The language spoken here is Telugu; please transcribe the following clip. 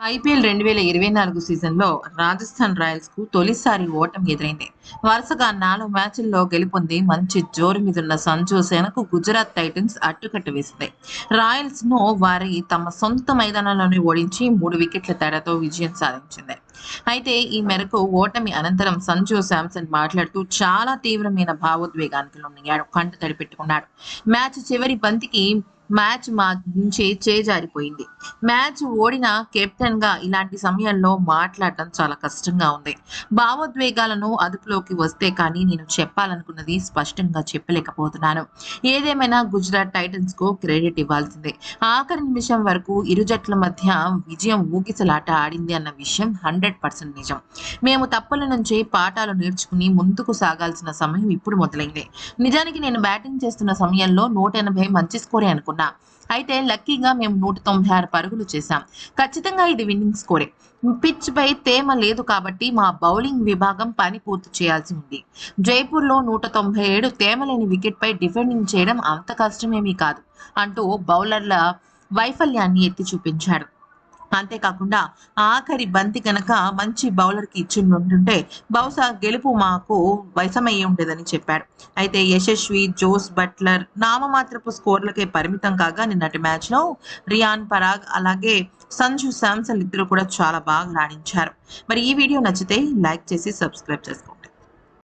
ఐపీఎల్ రెండు వేల ఇరవై నాలుగు సీజన్లో రాజస్థాన్ రాయల్స్కు తొలిసారి ఓటం ఎదురైంది. వరుసగా నాలుగు మ్యాచ్ల్లో గెలుపొంది మంచి జోరు మీదున్న సంజు సేనకు గుజరాత్ టైటన్స్ అట్టుకట్ట వేసింది. రాయల్స్ను వారి తమ సొంత మైదానంలోనే ఓడించి మూడు వికెట్ల తేడాతో విజయం సాధించింది. అయితే ఈ మేరకు ఓటమి అనంతరం సంజు శాంసన్ మాట్లాడుతూ చాలా తీవ్రమైన భావోద్వేగానికి లోనయ్యాడు. కంట తడిపెట్టుకున్నాడు. మ్యాచ్ చివరి బంతికి మ్యాచ్ మా నుంచి చేజారిపోయింది. మ్యాచ్ ఓడిన కెప్టెన్గా ఇలాంటి సమయంలో మాట్లాడటం చాలా కష్టంగా ఉంది. భావోద్వేగాలను అదుపులోకి వస్తే కానీ నేను చెప్పాలనుకున్నది స్పష్టంగా చెప్పలేకపోతున్నాను. ఏదేమైనా గుజరాత్ టైటన్స్కు క్రెడిట్ ఇవ్వాల్సిందే. ఆఖరి నిమిషం వరకు ఇరు జట్ల మధ్య విజయం ఊగిసలాట ఆడింది అన్న విషయం హండ్రెడ్ పర్సెంట్ నిజం. మేము తప్పుల నుంచి పాఠాలు నేర్చుకుని ముందుకు సాగాల్సిన సమయం ఇప్పుడు మొదలైంది. నిజానికి నేను బ్యాటింగ్ చేస్తున్న సమయంలో నూట ఎనభై మంచి స్కోరే అనుకున్నా. అయితే లక్కీగా మేము నూట తొంభై ఆరు పరుగులు చేశాం. ఖచ్చితంగా ఇది విన్నింగ్ స్కోరే. పిచ్ పై తేమ లేదు కాబట్టి మా బౌలింగ్ విభాగం పని పూర్తి చేయాల్సి ఉంది. జైపూర్లో నూట తొంభై ఏడు తేమ లేని వికెట్ పై డిఫెండింగ్ చేయడం అంత కష్టమేమీ కాదు అంటూ బౌలర్ల వైఫల్యాన్ని ఎత్తి చూపించాడు. అంతేకాకుండా ఆఖరి బంతి కనుక మంచి బౌలర్కి ఇచ్చి ఉంటుంటే బహుశా గెలుపు మాకు వశమయ్యి ఉండేదని చెప్పాడు. అయితే యశస్వి జోస్ బట్లర్ నామమాత్రపు స్కోర్లకే పరిమితం కాగా నిన్నటి మ్యాచ్లో రియాన్ పరాగ్ అలాగే సంజు శాంసన్ ఇద్దరు కూడా చాలా బాగా రాణించారు. మరి ఈ వీడియో నచ్చితే లైక్ చేసి సబ్స్క్రైబ్ చేసుకోండి.